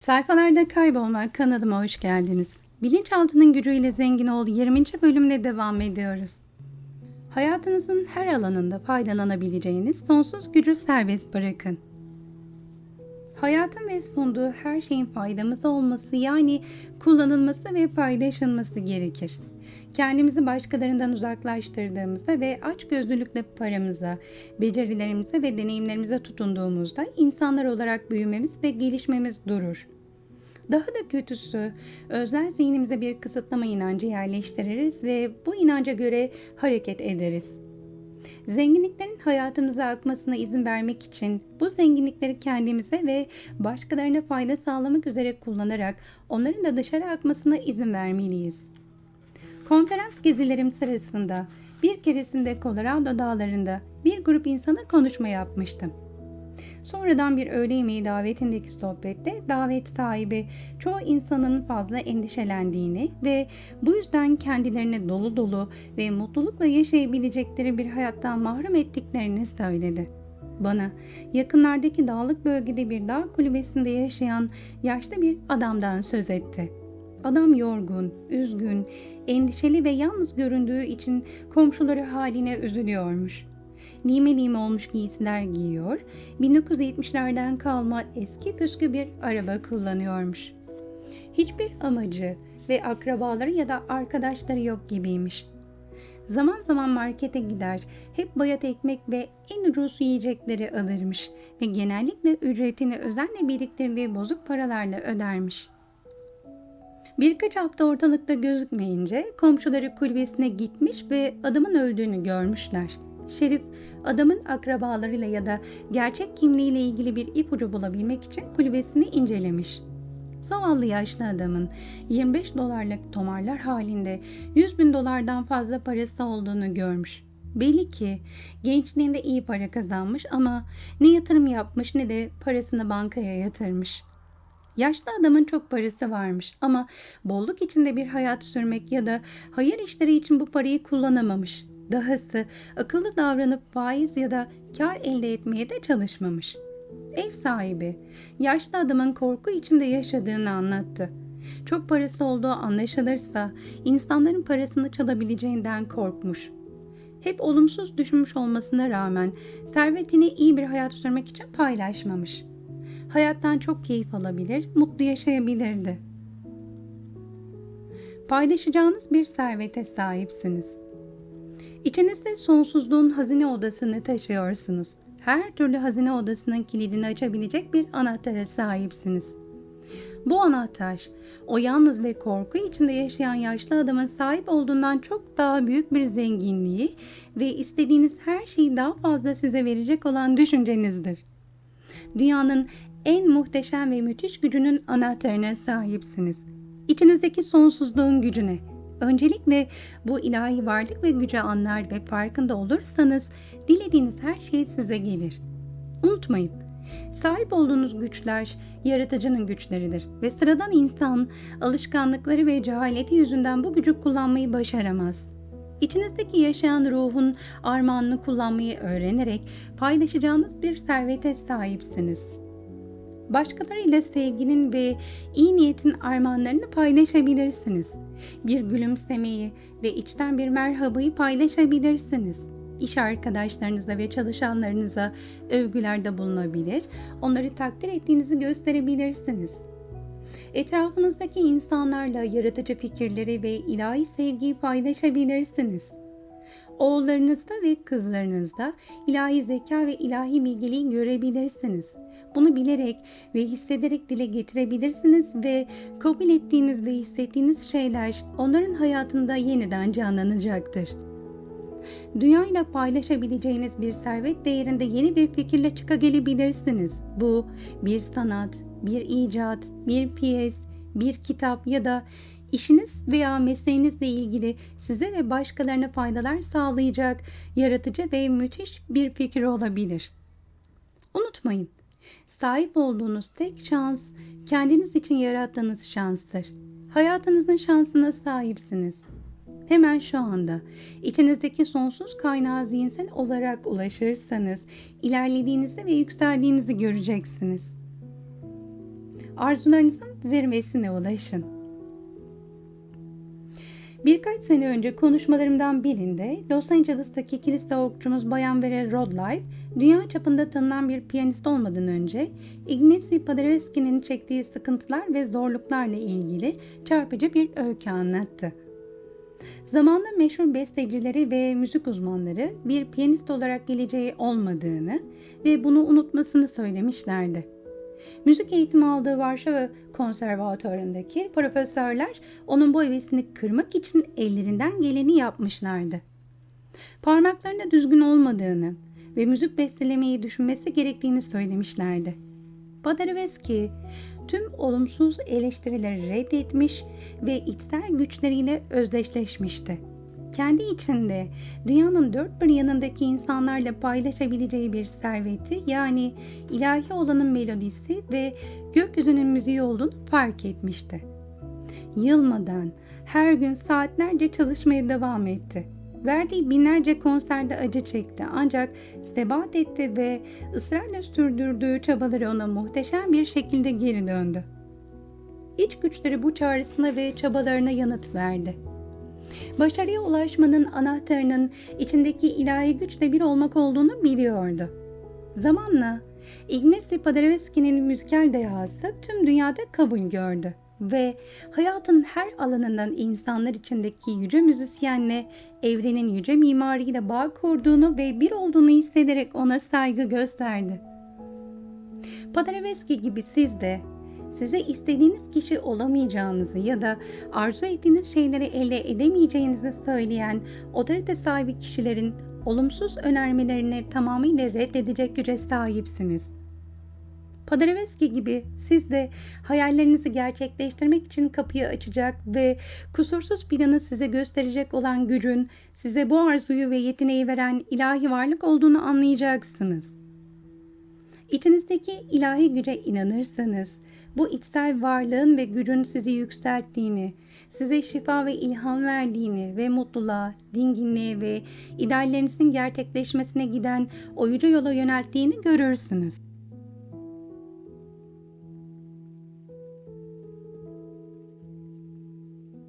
Sayfalarda kaybolmak kanalıma hoş geldiniz. Bilinçaltının gücüyle zengin ol 20. bölümle devam ediyoruz. Hayatınızın her alanında faydalanabileceğiniz sonsuz gücü serbest bırakın. Hayatın ve sunduğu her şeyin faydamız olması yani kullanılması ve paylaşılması gerekir. Kendimizi başkalarından uzaklaştırdığımızda ve açgözlülükle paramıza, becerilerimize ve deneyimlerimize tutunduğumuzda insanlar olarak büyümemiz ve gelişmemiz durur. Daha da kötüsü, özel zihnimize bir kısıtlama inancı yerleştiririz ve bu inanca göre hareket ederiz. Zenginliklerin hayatımıza akmasına izin vermek için bu zenginlikleri kendimize ve başkalarına fayda sağlamak üzere kullanarak onların da dışarı akmasına izin vermeliyiz. Konferans gezilerim sırasında bir keresinde Colorado dağlarında bir grup insana konuşma yapmıştım. Sonradan bir öğle yemeği davetindeki sohbette davet sahibi çoğu insanın fazla endişelendiğini ve bu yüzden kendilerini dolu dolu ve mutlulukla yaşayabilecekleri bir hayattan mahrum ettiklerini söyledi. Bana yakınlardaki dağlık bölgede bir dağ kulübesinde yaşayan yaşlı bir adamdan söz etti. Adam yorgun, üzgün, endişeli ve yalnız göründüğü için komşuları haline üzülüyormuş. Lime lime olmuş giysiler giyiyor, 1970'lerden kalma eski püskü bir araba kullanıyormuş. Hiçbir amacı ve akrabaları ya da arkadaşları yok gibiymiş. Zaman zaman markete gider, hep bayat ekmek ve en ucuz yiyecekleri alırmış ve genellikle ücretini özenle biriktirdiği bozuk paralarla ödermiş. Birkaç hafta ortalıkta gözükmeyince komşuları kulübesine gitmiş ve adamın öldüğünü görmüşler. Şerif adamın akrabalarıyla ya da gerçek kimliğiyle ilgili bir ipucu bulabilmek için kulübesini incelemiş. Zavallı yaşlı adamın 25 dolarlık tomarlar halinde 100 bin dolardan fazla parası olduğunu görmüş. Belli ki gençliğinde iyi para kazanmış ama ne yatırım yapmış ne de parasını bankaya yatırmış. Yaşlı adamın çok parası varmış ama bolluk içinde bir hayat sürmek ya da hayır işleri için bu parayı kullanamamış. Dahası akıllı davranıp faiz ya da kar elde etmeye de çalışmamış. Ev sahibi yaşlı adamın korku içinde yaşadığını anlattı. Çok parası olduğu anlaşılırsa insanların parasını çalabileceğinden korkmuş. Hep olumsuz düşünmüş olmasına rağmen servetini iyi bir hayat sürmek için paylaşmamış. Hayattan çok keyif alabilir, mutlu yaşayabilirdi. Paylaşacağınız bir servete sahipsiniz. İçinizde sonsuzluğun hazine odasını taşıyorsunuz. Her türlü hazine odasının kilidini açabilecek bir anahtara sahipsiniz. Bu anahtar, o yalnız ve korku içinde yaşayan yaşlı adamın sahip olduğundan çok daha büyük bir zenginliği ve istediğiniz her şeyi daha fazla size verecek olan düşüncenizdir. Dünyanın en muhteşem ve müthiş gücünün anahtarına sahipsiniz. İçinizdeki sonsuzluğun gücüne, Öncelikle bu ilahi varlık ve gücü anlar ve farkında olursanız dilediğiniz her şey size gelir. Unutmayın, sahip olduğunuz güçler yaratıcının güçleridir ve sıradan insan alışkanlıkları ve cehaleti yüzünden bu gücü kullanmayı başaramaz. İçinizdeki yaşayan ruhun armağanını kullanmayı öğrenerek paylaşacağınız bir servete sahipsiniz.'' Başkalarıyla sevginin ve iyi niyetin armağanlarını paylaşabilirsiniz. Bir gülümsemeyi ve içten bir merhabayı paylaşabilirsiniz. İş arkadaşlarınıza ve çalışanlarınıza övgülerde bulunabilir, onları takdir ettiğinizi gösterebilirsiniz. Etrafınızdaki insanlarla yaratıcı fikirleri ve ilahi sevgiyi paylaşabilirsiniz oğullarınızda ve kızlarınızda ilahi zeka ve ilahi bilgeliği görebilirsiniz. Bunu bilerek ve hissederek dile getirebilirsiniz ve kabul ettiğiniz ve hissettiğiniz şeyler onların hayatında yeniden canlanacaktır. Dünyayla paylaşabileceğiniz bir servet değerinde yeni bir fikirle çıkagelebilirsiniz. Bu bir sanat, bir icat, bir piyes, bir kitap ya da işiniz veya mesleğinizle ilgili size ve başkalarına faydalar sağlayacak yaratıcı ve müthiş bir fikir olabilir. Unutmayın, sahip olduğunuz tek şans kendiniz için yarattığınız şanstır. Hayatınızın şansına sahipsiniz. Hemen şu anda içinizdeki sonsuz kaynağa zihinsel olarak ulaşırsanız ilerlediğinizi ve yükseldiğinizi göreceksiniz. arzularınızın zirvesine ulaşın. Birkaç sene önce konuşmalarımdan birinde Los Angeles'taki kiliste okçumuz Bayan Vera Rodlife, dünya çapında tanınan bir piyanist olmadan önce Ignacy Paderewski'nin çektiği sıkıntılar ve zorluklarla ilgili çarpıcı bir öykü anlattı. Zamanla meşhur bestecileri ve müzik uzmanları bir piyanist olarak geleceği olmadığını ve bunu unutmasını söylemişlerdi. Müzik eğitimi aldığı Varşova Konservatuvarı'ndaki profesörler onun bu hevesini kırmak için ellerinden geleni yapmışlardı. Parmaklarında düzgün olmadığını ve müzik bestelemeyi düşünmesi gerektiğini söylemişlerdi. Paderewski tüm olumsuz eleştirileri reddetmiş ve içsel güçleriyle özdeşleşmişti. Kendi içinde dünyanın dört bir yanındaki insanlarla paylaşabileceği bir serveti yani ilahi olanın melodisi ve gökyüzünün müziği olduğunu fark etmişti. Yılmadan her gün saatlerce çalışmaya devam etti. Verdiği binlerce konserde acı çekti ancak sebat etti ve ısrarla sürdürdüğü çabaları ona muhteşem bir şekilde geri döndü. İç güçleri bu çağrısına ve çabalarına yanıt verdi. Başarıya ulaşmanın anahtarının içindeki ilahi güçle bir olmak olduğunu biliyordu. Zamanla Ignacy Paderewski'nin müzikal dehası tüm dünyada kabul gördü ve hayatın her alanından insanlar içindeki yüce müzisyenle evrenin yüce mimariyle bağ kurduğunu ve bir olduğunu hissederek ona saygı gösterdi. Paderewski gibi siz de size istediğiniz kişi olamayacağınızı ya da arzu ettiğiniz şeyleri elde edemeyeceğinizi söyleyen otorite sahibi kişilerin olumsuz önermelerini tamamıyla reddedecek güce sahipsiniz. Paderewski gibi siz de hayallerinizi gerçekleştirmek için kapıyı açacak ve kusursuz planı size gösterecek olan gücün size bu arzuyu ve yeteneği veren ilahi varlık olduğunu anlayacaksınız. İçinizdeki ilahi güce inanırsanız, bu içsel varlığın ve gücün sizi yükselttiğini, size şifa ve ilham verdiğini ve mutluluğa, dinginliğe ve ideallerinizin gerçekleşmesine giden o yola yönelttiğini görürsünüz.